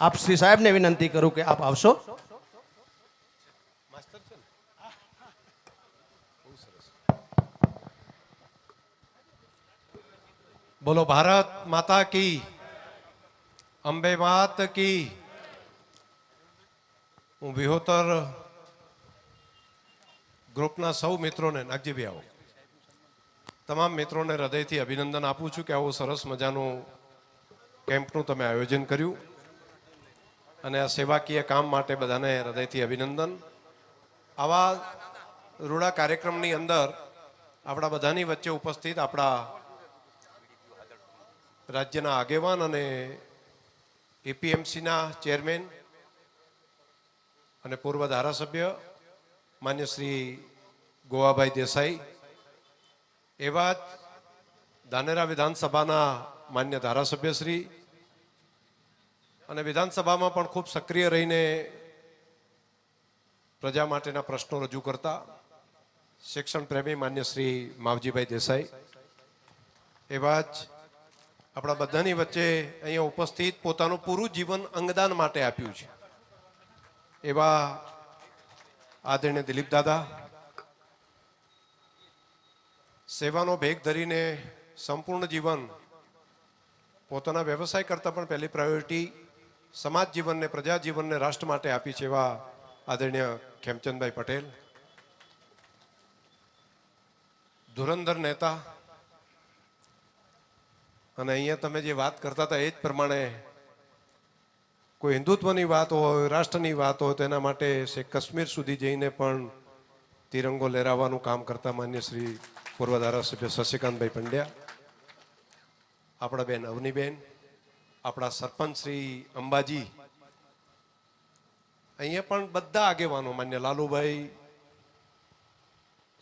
આપ શ્રી સાહેબને વિનંતી કરું કે આપ આવશો. બોલો, ભારત માતા કી, અંબે માત કી. હું વિહોતર ગ્રુપના સૌ મિત્રોને નાગજીભાઈ આવો. તમામ મિત્રોને હૃદયથી અભિનંદન આપું છું કે આવું સરસ મજાનું કેમ્પનું તમે આયોજન કર્યું. અને આ સેવાકીય કામ માટે બધાને હૃદયથી અભિનંદન. આવા રૂડા કાર્યક્રમની અંદર આપણા બધાની વચ્ચે ઉપસ્થિત આપણા રાજ્યના આગેવાન અને એપીએમસીના ચેરમેન અને પૂર્વ ધારાસભ્ય માન્ય શ્રી ગોવાભાઈ દેસાઈ, એવા જ ધાનેરા વિધાનસભાના માન્ય ધારાસભ્ય શ્રી અને વિધાનસભામાં પણ ખૂબ સક્રિય રહીને પ્રજા માટેના પ્રશ્નો રજૂ કરતા શિક્ષણ પ્રેમી માન્ય શ્રી માવજીભાઈ દેસાઈ. એવા જ આપણા બધાની વચ્ચે અહીંયા ઉપસ્થિત પોતાનું પૂરું જીવન અંગદાન માટે આપ્યું છે. એવા આદરણીય દિલીપ દાદા, સેવાનો ભેગ ધરીને સંપૂર્ણ જીવન પોતાના વ્યવસાય કરતાં પણ પહેલી પ્રાયોરિટી સમાજ જીવનને પ્રજા જીવનને રાષ્ટ્ર માટે આપી છે એવા આદરણીય ખેમચંદભાઈ પટેલ. ધુરંધર નેતા. અને અહીંયા તમે જે વાત કરતા હતા એ જ પ્રમાણે કોઈ હિન્દુત્વની વાત હોય, રાષ્ટ્રની વાત હોય તેના માટે છે કાશ્મીર સુધી જઈને પણ તિરંગો લહેરાવવાનું કામ કરતા માન્ય શ્રી પૂર્વ ધારાસભ્ય શશિકાંતભાઈ પંડ્યા. આપણા બેન અવનીબેન. આપણા સરપંચ શ્રી અંબાજી. અહીંયા પણ બધા આગેવાનો માન્ય લાલુભાઈ,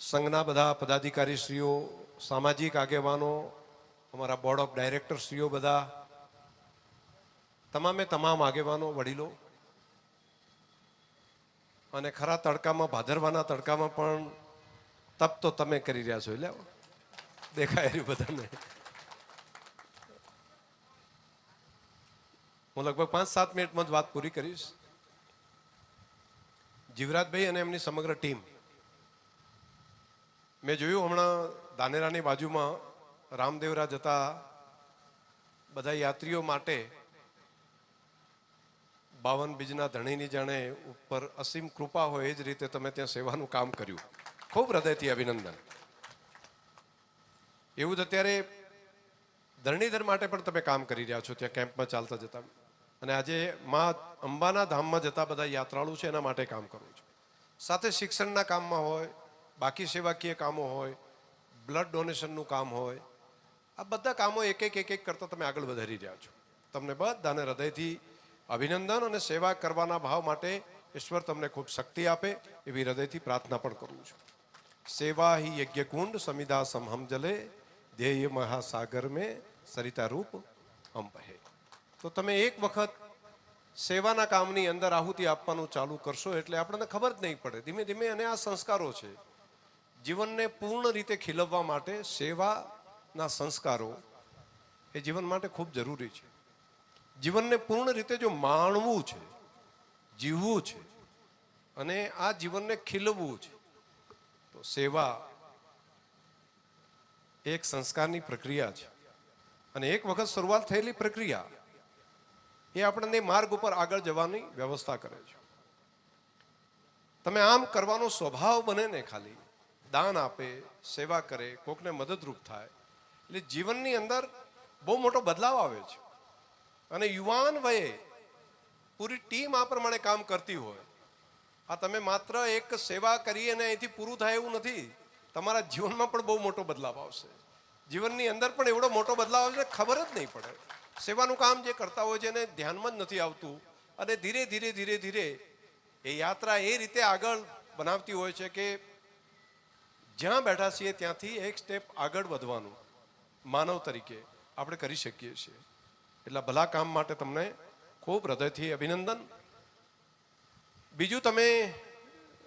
સંઘના બધા પદાધિકારીશ્રીઓ, સામાજિક આગેવાનો, અમારા બોર્ડ ઓફ ડાયરેક્ટર શ્રીઓ બધા, તમામે તમામ આગેવાનો, વડીલો. અને ખરા તડકામાં, ભાદરવાના તડકામાં પણ તપ તો તમે કરી રહ્યા છો, એટલે દેખાય રહ્યું બધાને. હું લગભગ પાંચ, સાત મિનિટમાં જ વાત પૂરી કરીશ. જીવરાજભાઈ અને એમની સમગ્ર ટીમ. મેં જોયું હમણાં ધાનેરાની બાજુમાં રામદેવરા જતા બધા યાત્રીઓ માટે બાવન બીજના ધણીની જાણે ઉપર અસીમ કૃપા હોય એ જ રીતે તમે ત્યાં સેવાનું કામ કર્યું. ખૂબ હૃદયથી અભિનંદન. એવું જ અત્યારે ધરણીધર માટે પણ તમે કામ કરી રહ્યા છો, ત્યાં કેમ્પમાં ચાલતા જતા. અને આજે માં અંબાના ધામમાં જતા બધા યાત્રાળુ છે, એના માટે કામ કરું છું. સાથે શિક્ષણના કામમાં હોય, બાકી સેવાકીય કામો હોય, બ્લડ ડોનેશનનું કામ હોય, આ બધા કામો એક એક એક એક કરતાં તમે આગળ વધારી રહ્યા છો. તમને બધાને હૃદયથી અભિનંદન અને સેવા કરવાના ભાવ માટે ઈશ્વર તમને ખૂબ શક્તિ આપે એવી હૃદયથી પ્રાર્થના પણ કરું છું. સેવા હિ યજ્ઞકુંડ સમિધા સમહમ જલે, ધ્યેય મહાસાગર મેં, સરિતા રૂપ હમ બહે તો તમે એક વખત સેવાના કામની અંદર આહુતિ આપવાનું ચાલુ કરશો એટલે આપણને ખબર જ નહીં પડે. ધીમે ધીમે અને આ સંસ્કારો છે. જીવનને પૂર્ણ રીતે ખીલવવા માટે સેવાના સંસ્કારો એ જીવન માટે ખૂબ જરૂરી છે. જીવનને પૂર્ણ રીતે જો માણવું છે, જીવવું છે અને આ જીવનને ખીલવવું છે, તો સેવા એક સંસ્કારની પ્રક્રિયા છે. અને એક વખત શરૂઆત થયેલી પ્રક્રિયા એ આપણને માર્ગ ઉપર આગળ જવાની વ્યવસ્થા કરે છે. તમે આમ કરવાનો સ્વભાવ બને ને ખાલી. દાન આપે, સેવા કરે, કોકને મદદરૂપ થાય. એટલે જીવનની અંદર બહુ મોટો બદલાવ આવે છે. અને યુવાન વયે પૂરી ટીમ આ પ્રમાણે કામ કરતી હોય. આ તમે માત્ર એક સેવા કરી અને અહીંથી પૂરું થાય એવું નથી. તમારા જીવનમાં પણ બહુ મોટો બદલાવ આવશે. જીવનની અંદર પણ એવડો મોટો બદલાવ આવશે, ખબર જ નહીં પડે. સેવાનું કામ જે કરતા હોય છે એને ધ્યાનમાં જ નથી આવતું અને ધીરે ધીરે ધીરે ધીરે એ યાત્રા એ રીતે આગળ બનાવતી હોય છે કે જ્યાં બેઠા છીએ ત્યાંથી એક સ્ટેપ આગળ વધવાનું, માનવ તરીકે આપણે કરી શકીએ છીએ. એટલા ભલા કામ માટે તમને ખૂબ હૃદયથી અભિનંદન. બીજું તમે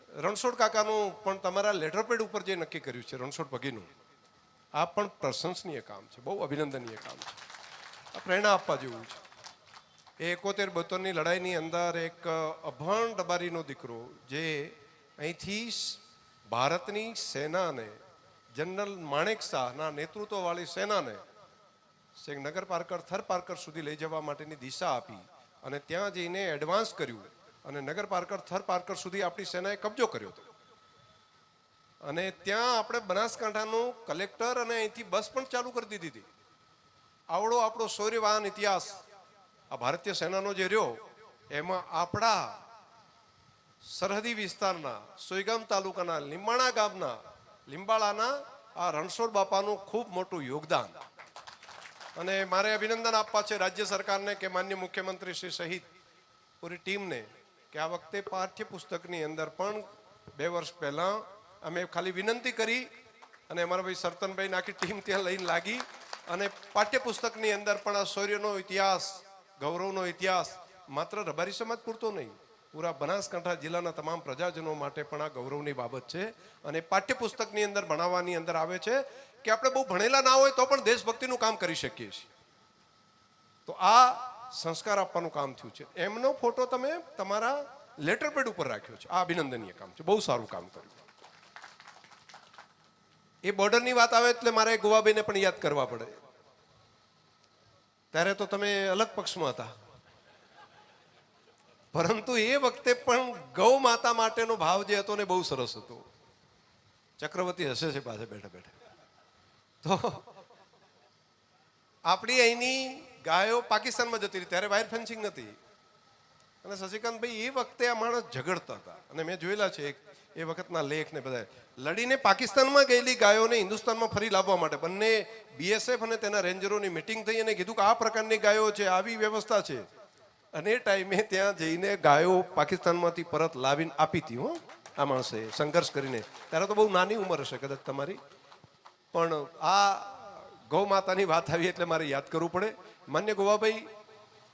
રણછોડ કાકાનું પણ તમારા લેટરપેડ ઉપર જે નક્કી કર્યું છે રણછોડ ભગીનું, આ પણ પ્રશંસનીય કામ છે, બહુ અભિનંદનીય કામ છે. પ્રેરણા આપવા જેવું છે. એકોતેર બોતેરની લડાઈની અંદર એક અભણ ડબારીનો દીકરો જે અહીંથી ભારતની સેનાને, જનરલ માણેક શાહના નેતૃત્વવાળી સેનાને શેખ નગર પાર્કર, થર પાર્કર સુધી લઈ જવા માટેની દિશા આપી અને ત્યાં જઈને એડવાન્સ કર્યું અને નગર પાર્કર, થર પાર્કર સુધી આપણી સેનાએ કબજો કર્યો હતો. અને ત્યાં આપણે બનાસકાંઠાનું કલેક્ટર અને અહીંથી બસ પણ ચાલુ કરી દીધી હતી. આવડો આપણો શૌર્યવાન ઇતિહાસ. આ ભારતીય સેનાનો જે રહ્યો, એમાં આપણા સરહદી વિસ્તારના સોયગામ તાલુકાના લીંબાણા ગામના લીંબાળાના આ રણછોડ બાપાનું ખૂબ મોટું યોગદાન. અને મારે અભિનંદન આપવા છે રાજ્ય સરકારને કે માન્ય મુખ્યમંત્રી શ્રી સહિત પૂરી ટીમને કે આ વખતે પાઠ્યપુસ્તકની અંદર પણ બે વર્ષ પહેલાં અમે ખાલી વિનંતી કરી અને અમારા ભાઈ સરતનભાઈ આખી ટીમ ત્યાં લઈને લાગી. અને પાઠ્યપુસ્તકની અંદર પણ આ શૌર્યનો ઇતિહાસ, ગૌરવનો ઇતિહાસ માત્ર રબારી સમાજ પૂરતો નહીં, પૂરા બનાસકાંઠા જિલ્લાના તમામ પ્રજાજનો માટે પણ આ ગૌરવની બાબત છે. અને પાઠ્યપુસ્તકની અંદર ભણાવવાની અંદર આવે છે કે આપણે બહુ ભણેલા ના હોય તો પણ દેશભક્તિનું કામ કરી શકીએ છીએ. તો આ સંસ્કાર આપવાનું કામ થયું છે. એમનો ફોટો તમે તમારા લેટર પેડ ઉપર રાખ્યો છે. આ અભિનંદનીય કામ છે. બહુ સારું કામ કર્યું. એ બોર્ડરની વાત આવે એટલે મારે ગોવાભાઈને પણ યાદ કરવા પડે. ત્યારે તો તમે અલગ પક્ષમાં હતા. પરંતુ એ વખતે પણ ગૌ માતા માટેનો ભાવ જે હતો ને બહુ સરસ હતો. ચક્રવર્તી હશે છે પાસે બેઠા બેઠા. તો આપણી અહીંની ગાયો પાકિસ્તાનમાં જતી રહી, ત્યારે વાયર ફેન્સિંગ નથી. અને શશિકાંતભાઈ, એ વખતે આ માણસ ઝઘડતા હતા. અને મેં જોયેલા છે એ વખતના લેખ ને બધા લડીને પાકિસ્તાનમાં ગયેલી ગાયોને હિન્દુસ્તાનમાં ફરી લાવવા માટે. બંને બીએસએફ અને તેના રેન્જરોની મિટિંગ થઈ અને કીધું કે આ પ્રકારની ગાયો છે, આવી વ્યવસ્થા છે. અને ટાઈમે ત્યાં જઈને ગાયો પાકિસ્તાનમાંથી પરત લાવીને આપી હતી હો, આ માણસે સંઘર્ષ કરીને. ત્યારે તો બહુ નાની ઉંમર હશે કદાચ તમારી. પણ આ ગૌ માતાની વાત આવી એટલે મારે યાદ કરવું પડે. માન્ય ગોવાભાઈ,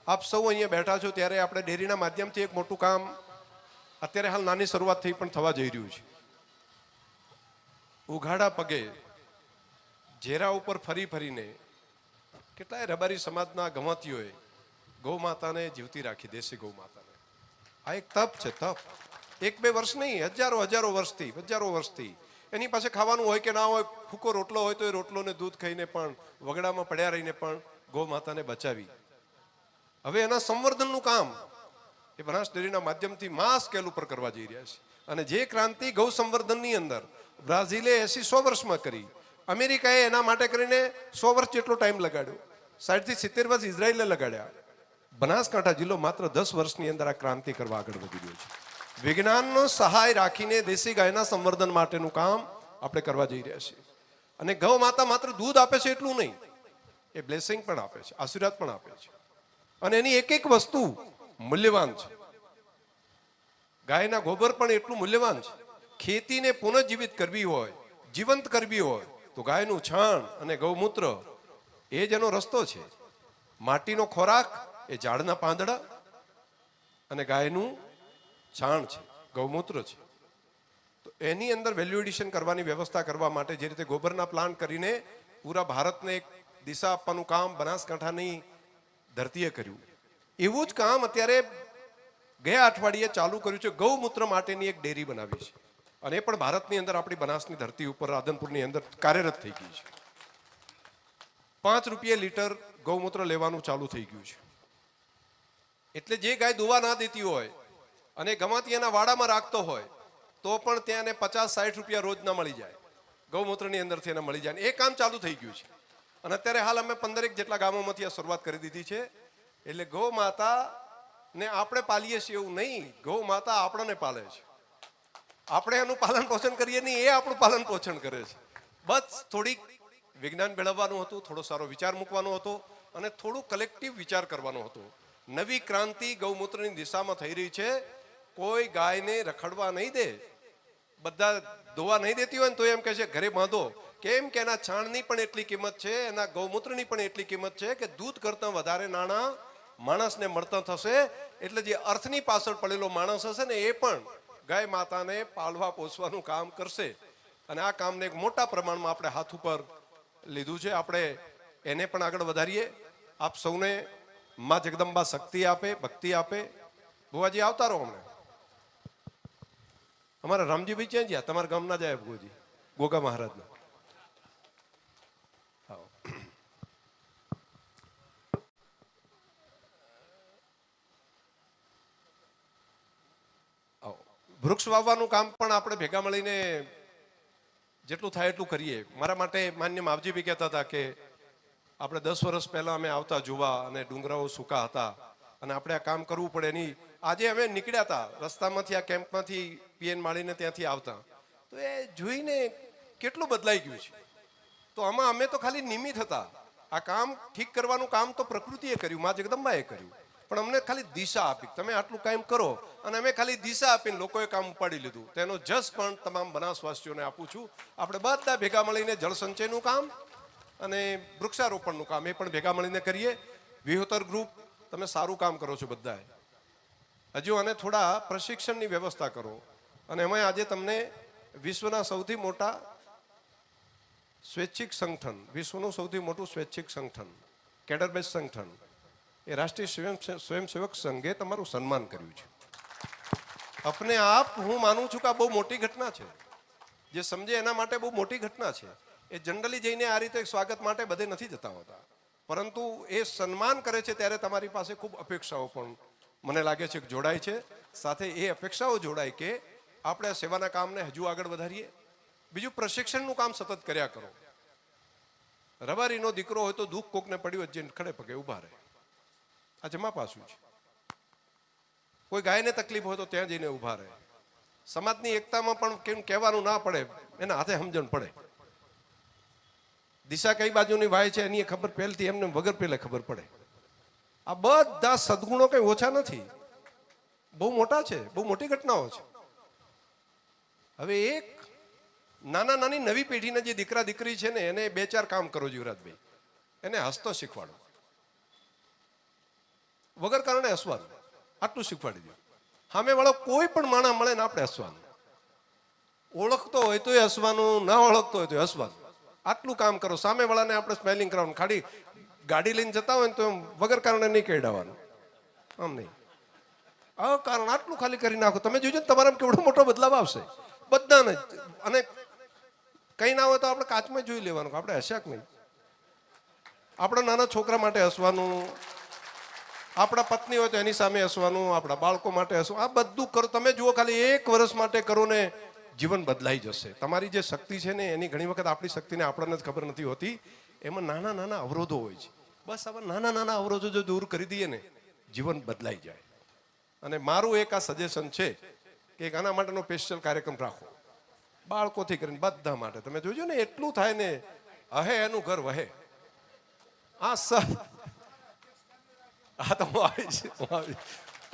આપ સૌ અહીંયા બેઠા છો ત્યારે આપણે ડેરીના માધ્યમથી એક મોટું કામ અત્યારે હાલ નાની શરૂઆત થઈ પણ થવા જઈ રહ્યું છે. ઉઘાડા પગે ઝેરા ઉપર ફરી ફરીને કેટલાય રબારી સમાજના ગમતીઓએ ગૌ માતાને જીવતી રાખી, દેશી ગૌ આ એક તપ છે, તપ. એક બે વર્ષ નહીં, હજારો હજારો વર્ષથી હજારો વર્ષથી. એની પાસે ખાવાનું હોય કે ના હોય ફૂકો રોટલો હોય તો એ રોટલોને દૂધ ખાઈને પણ, વગડામાં પડ્યા રહીને પણ ગૌ માતાને બચાવી. હવે એના સંવર્ધનનું કામ એ બનાસ ડેરીના માધ્યમથી માસ સ્કેલ ઉપર કરવા જઈ રહ્યા છે. અને જે ક્રાંતિ ગૌ સંવર્ધનની અંદર બ્રાઝિલે એસી સો વર્ષમાં કરી. અમેરિકાએ એના માટે કરીને સો વર્ષ જેટલો ટાઈમ લગાડ્યો. સાઠથી સિત્તેર વર્ષ ઇઝરાયલે લગાડ્યા. બનાસકાંઠા જિલ્લો માત્ર દસ વર્ષની અંદર આ ક્રાંતિ કરવા આગળ વધી ગયો છે. વિજ્ઞાનનો સહાય રાખીને દેશી ગાયના સંવર્ધન માટેનું કામ આપણે કરવા જઈ રહ્યા છીએ. અને ગૌ માતા માત્ર દૂધ આપે છે એટલું નહીં, એ બ્લેસિંગ પણ આપે છે, આશીર્વાદ પણ આપે છે. અને એની એક એક વસ્તુ મૂલ્યવાન છે. ગાયના ગોબર પણ એટલું મૂલ્યવાન છે. ખેતીને પુનઃજીવિત કરવી હોય, જીવંત કરવી હોય, તો ગાયનું છાણ અને ગૌમૂત્ર એ જ એનો રસ્તો છે. માટીનો ખોરાક એ ઝાડના પાંદડા અને ગાયનું છાણ છે, ગૌમૂત્ર છે. તો એની અંદર વેલ્યુ એડિશન કરવાની વ્યવસ્થા કરવા માટે જે રીતે ગોબરના પ્લાન્ટ કરીને પૂરા ભારતને એક દિશા આપવાનું કામ બનાસકાંઠાની ધરતીએ કર્યું. એવું જ કામ અત્યારે ગયા અઠવાડિયે ચાલુ કર્યું છે. ગૌમૂત્ર માટેની એક ડેરી બનાવી છે. અને એ પણ ભારતની અંદર આપણી બનાસની ધરતી ઉપર રાધનપુરની અંદર કાર્યરત થઈ ગઈ છે. પાંચ રૂપિયા લીટર ગૌમૂત્ર લેવાનું ચાલુ થઈ ગયું છે. એટલે જે ગાય દુવા ના દેતી હોય અને ગમાતી એના વાડામાં રાખતો હોય, તો પણ ત્યાં એને પચાસ, સાઠ રૂપિયા રોજ ના મળી જાય. ગૌમૂત્રની અંદરથી એને મળી જાય એ કામ ચાલુ થઈ ગયું છે. અને અત્યારે હાલ અમે પંદરેક જેટલા ગામોમાંથી આ શરૂઆત કરી દીધી છે. એટલે ગૌ માતા ને આપણે પાલીએ છીએ એવું નહીં, ગૌ માતા આપણને પાલે છે. આપણે એનું પાલન પોષણ કરીએ નહીં, એ આપણું પાલન પોષણ કરે છે. બસ થોડીક વિજ્ઞાન મેળવવાનું હતું, થોડો સારો વિચાર મૂકવાનો હતો અને થોડું કલેક્ટિવ વિચાર કરવાનો હતો. નવી ક્રાંતિ ગૌમૂત્રની દિશામાં થઈ રહી છે. કોઈ ગાયને રખડવા નહીં દે. બધા ધોવા નહીં દેતી હોય ને તો એમ કહે છે, ઘરે બાંધો. કેમ કે એના છાણની પણ એટલી કિંમત છે, એના ગૌમૂત્રની પણ એટલી કિંમત છે કે દૂધ કરતાં વધારે નાણાં માણસને મળતા થશે. એટલે જે અર્થની પાછળ પડેલો માણસ હશે ને એ પણ ગાય માતાને પાળવા પોષવાનું કામ કરશે અને આ કામને એક મોટા પ્રમાણમાં આપણે હાથ ઉપર લીધું છે. આપણે એને પણ આગળ વધારીએ. આપ સૌને માં જગદંબા શક્તિ આપે, ભક્તિ આપે. ભુવાજી, આવતા રહો હમણાં. અમારા રામજીભાઈ ક્યાં ગયા? તમારા ગામના જાય ભુવાજી, ગોગા મહારાજના. વૃક્ષ વાવવાનું કામ પણ આપણે ભેગા મળીને જેટલું થાય એટલું કરીએ. મારા માટે માન્ય માવજી બી કહેતા હતા કે આપણે દસ વર્ષ પહેલા અમે આવતા જોવા અને ડુંગરાઓ સૂકા હતા અને આપણે આ કામ કરવું પડે. નહીં આજે અમે નીકળ્યા હતા. રસ્તામાંથી, આ કેમ્પમાંથી પીએન માળીને ત્યાંથી આવતા. તો એ જોઈને કેટલું બદલાઈ ગયું છે. તો આમાં અમે તો ખાલી નિમિત્ત હતા. આ કામ ઠીક કરવાનું કામ તો પ્રકૃતિએ કર્યું. મા જગદંબાએ કર્યું. પણ અમને ખાલી દિશા આપી. તમે આટલું કામ કરો. અને અમે ખાલી દિશા આપીને લોકોએ કામ ઉપાડી લીધું. તેનો જસ પણ તમામ બનાસવાસીઓને આપું છું. આપણે બધા ભેગા મળીને જળ સંચયનું કામ અને વૃક્ષારોપણનું કામ એ પણ ભેગા મળીને કરીએ. વિહોતર ગ્રુપ, તમે સારું કામ કરો છો બધાએ. હજુ અને થોડા પ્રશિક્ષણની વ્યવસ્થા કરો. અને એમાં આજે તમને વિશ્વના સૌથી મોટા સ્વૈચ્છિક સંગઠન, વિશ્વનું સૌથી મોટું સ્વૈચ્છિક સંગઠન કેડરબેઝ સંગઠન એ રાષ્ટ્રીય સ્વયં સ્વયંસેવક સંઘે તમારું સન્માન કર્યું છે. અપને આપ, હું માનું છું કે આ બહુ મોટી ઘટના છે. જે સમજે એના માટે બહુ મોટી ઘટના છે. એ જનરલી જઈને આ રીતે સ્વાગત માટે બધે નથી જતા હોતા. પરંતુ એ સન્માન કરે છે ત્યારે તમારી પાસે ખૂબ અપેક્ષાઓ પણ મને લાગે છે કે જોડાય છે. સાથે એ અપેક્ષાઓ જોડાય કે આપણે સેવાના કામને હજુ આગળ વધારીએ. બીજું, પ્રશિક્ષણનું કામ સતત કર્યા કરો. રબારીનો દીકરો હોય તો દુઃખ કોકને પડ્યું જ ખડે પગે ઊભા રહે. આ જમા પાસું છે. કોઈ ગાયને તકલીફ હોય તો ત્યાં જઈને ઊભા રહે. સમાજની એકતામાં પણ કેમ કહેવાનું ના પડે, એના હાથે સમજણ પડે. દિશા કઈ બાજુની વાય છે એની ખબર પહેલથી એમને વગર પહેલે ખબર પડે. આ બધા સદગુણો કઈ ઓછા નથી. બહુ મોટા છે, બહુ મોટી ઘટનાઓ છે. હવે એક નાના નાની નવી પેઢીના જે દીકરા દીકરી છે ને, એને બે ચાર કામ કરો યુવરાજભાઈ એને હસતો શીખવાડો. વગર કારણે હસવાનું. આટલું શીખવાડી દો. સામે વાળો કોઈ પણ માણસ મળે ને આપણે હસવાનું. ઓળખતો હોય તો હસવાનું, ના ઓળખતો હોય તો હસવાનું. આટલું કામ કરો. સામે વાળાને આપણે સ્મેલિંગ કરવાનું ખાલી ગાડી લઈને જતા હોય ને તો એમ વગર કારણે નહીં કેડાવાનું આમ નહીં. આ કારણ આટલું ખાલી કરી નાખો. તમે જોજો ને તમારામાં કેવડો મોટો બદલાવ આવશે. બધાને અને કંઈ ના હોય તો આપણે કાચમાં જોઈ લેવાનું. આપણે હસ્યા નહીં? આપણા નાના છોકરા માટે હસવાનું આપણા પત્ની હોય તો એની સામે હસવાનું, આપણા બાળકો માટે હસવું આ બધું કરો. તમે જુઓ, ખાલી એક વર્ષ માટે કરો ને જીવન બદલાઈ જશે. તમારી જે શક્તિ છે ને, એની ઘણી વખત આપણી શક્તિને આપણને જ ખબર નથી હોતી. એમાં નાના નાના અવરોધો હોય છે. બસ આવા નાના નાના અવરોધો જો દૂર કરી દઈએ ને, જીવન બદલાઈ જાય. અને મારું એક આ સજેશન છે કે આના માટેનો સ્પેશિયલ કાર્યક્રમ રાખો. બાળકોથી કરીને બધા માટે. તમે જોજો ને, એટલું થાય ને, અહે એનું ઘર વહે. આ સ હા, તો હું આવીશ. હું આવીશ.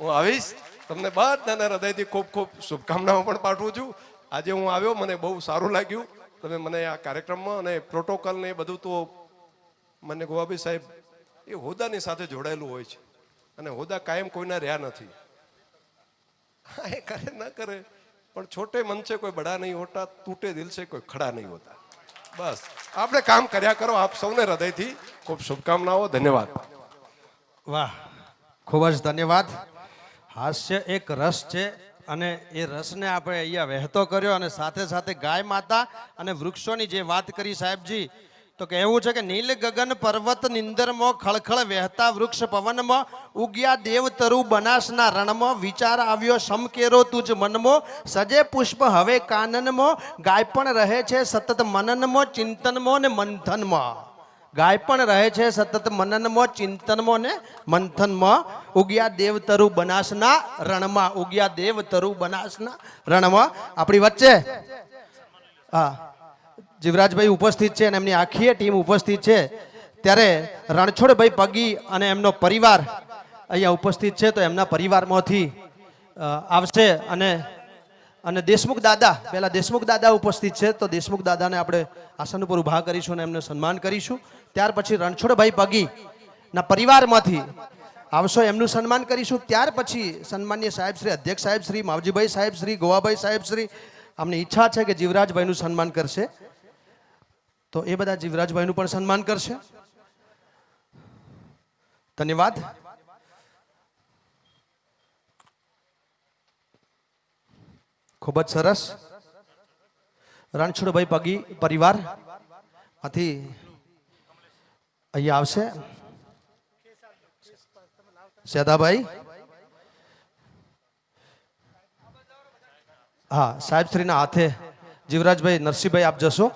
હું આવીશ. તમને બધાના હૃદયથી ખૂબ ખૂબ શુભકામનાઓ પણ પાઠવું છું. આજે હું આવ્યો, મને બહુ સારું લાગ્યું. તમે મને આ કાર્યક્રમમાં અને પ્રોટોકોલ ને એ બધું તો મને ગોવાભાઈ સાહેબ એ હોદાની સાથે જોડાયેલું હોય છે. અને હોદા કાયમ કોઈના રહ્યા નથી. હા, એ કરે, ન કરે. પણ છોટે મન છે કોઈ બડા નહીં હોતા, તૂટે દિલ છે કોઈ ખડા નહીં હોતા. બસ. આપણે કામ કર્યા કરો. આપ સૌને હૃદયથી ખૂબ શુભકામનાઓ. ધન્યવાદ. વાહ. ખૂબ જ ધન્યવાદ. હાસ્ય એક રસ છે અને એ રસને આપણે અહીંયા વહેતો કર્યો અને સાથે સાથે ગાય માતા અને વૃક્ષોની જે વાત કરી સાહેબજી તો કે એવું છે કે નીલ ગગન પર્વત નિંદરમાં ખળખળ વહેતા વૃક્ષ પવનમાં ઉગ્યા દેવ તરુ બનાસના રણમાં વિચાર આવ્યો સમકેરો તુજ મનમો સજે પુષ્પ હવે કાનનમાં ગાય પણ રહે છે સતત મનનમાં ચિંતનમાં ને મંથનમાં. ગાય પણ રહે છે સતત મનનમાં, ચિંતનમાં ને મંથનમાં. ઉગ્યા દેવતરુ બનાસના રણમાં, ઉગ્યા દેવતરુ બનાસના રણમાં. આપણી વચ્ચે, હા, જીવરાજભાઈ ઉપસ્થિત છે અને એમની આખી ટીમ ઉપસ્થિત છે. ત્યારે રણછોડભાઈ પગી અને એમનો પરિવાર અહીંયા ઉપસ્થિત છે, તો એમના પરિવારમાંથી આવશે. અને અને દેશમુખ દાદા, પહેલાં દેશમુખ દાદા ઉપસ્થિત છે, તો દેશમુખ દાદાને આપણે આસન ઉપર ઊભા કરીશું અને એમને સન્માન કરીશું. ત્યાર પછી રણછોડભાઈ પગી ના પરિવારમાંથી આવશો એમનું સન્માન કરીશું. ત્યાર પછી સન્માન્ય સાહેબ શ્રી, અધ્યક્ષ સાહેબ શ્રી, માવજીભાઈ સાહેબ શ્રી, ગોવાભાઈ સાહેબ શ્રી, અમને ઈચ્છા છે કે જીવરાજભાઈનું સન્માન કરશે. તો એ બધા જીવરાજભાઈનું પણ સન્માન કરશે. ધન્યવાદ. ખૂબ જ સરસ. રણછોડભાઈ પગી પરિવારમાંથી અહીંયા આવશે. સેદાભાઈ હા, સાહેબ શ્રીના હાથે. જીવરાજભાઈ, નરસિંહભાઈ, આપ જશો.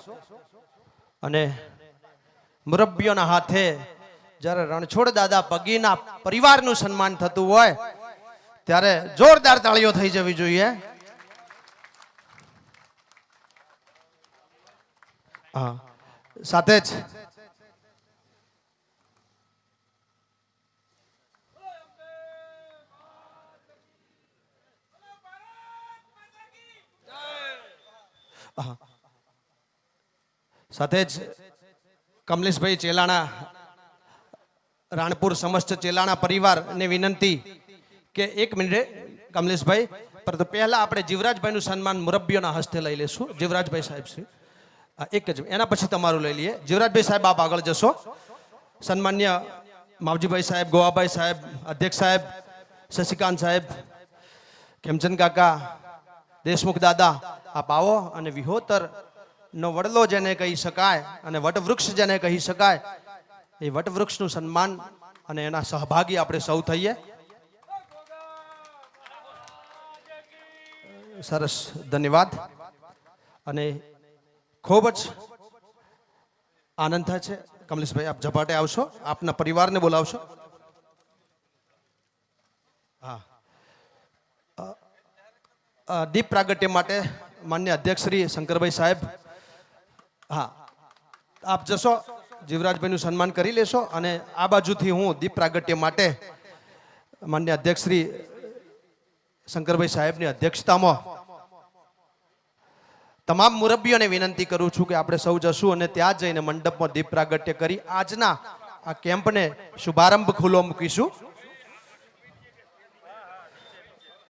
અને મુરબ્બીઓના હાથે જ્યારે રણછોડ દાદા પગીના પરિવારનું સન્માન થતું હોય, ત્યારે જોરદાર તાળીઓ થઈ જવી જોઈએ. હા. સાથે જ હા. સાથે જ કમલેશભાઈ ચેલાણા, રાણપુર સમસ્ત ચેલાણા પરિવારને વિનંતી કે એક મિનિટે, કમલેશભાઈ, પરંતુ પહેલાં આપણે જીવરાજભાઈનું સન્માન મુરબ્બીઓના હસ્તે લઈ લેશું. જીવરાજભાઈ સાહેબ શ્રી એક જ, એના પછી તમારું લઈ લઈએ. જીવરાજભાઈ સાહેબ, આપ આગળ જશો. સન્માન્ય માવજીભાઈ સાહેબ, ગોવાભાઈ સાહેબ, અધ્યક્ષ સાહેબ, શશિકાંત સાહેબ ખેમચંદ કાકા દેશમુખ દાદા, આ આવો અને વિહોતર નો વડલો જેને કહી શકાય અને વટવૃક્ષ જેને કહી શકાય, એ વટવૃક્ષનું સન્માન અને એના સહભાગી આપણે સૌ થઈએ. સરસ, ધન્યવાદ. અને ખૂબ જ આનંદ થાય છે. કમલેશભાઈ, આપ ઝપાટે આવશો. આપના પરિવારને બોલાવશો. હા. દીપ પ્રાગટ્ય માટે માન્ય અધ્યક્ષ શ્રી શંકરભાઈ સાહેબ. હા. આપ જશો. જીવરાજભાઈનું સન્માન કરી લેશો અને આ બાજુથી હું દીપ પ્રાગટ્ય માટે માન્ય અધ્યક્ષ શ્રી શંકરભાઈ સાહેબની અધ્યક્ષતામાં તમામ મુરબ્બીઓને વિનંતી કરું છું કે આપણે સૌ જશું અને ત્યાં જઈને મંડપમાં દીપ પ્રાગટ્ય કરી આજના આ કેમ્પને શુભારંભ ખુલ્લો મૂકીશું.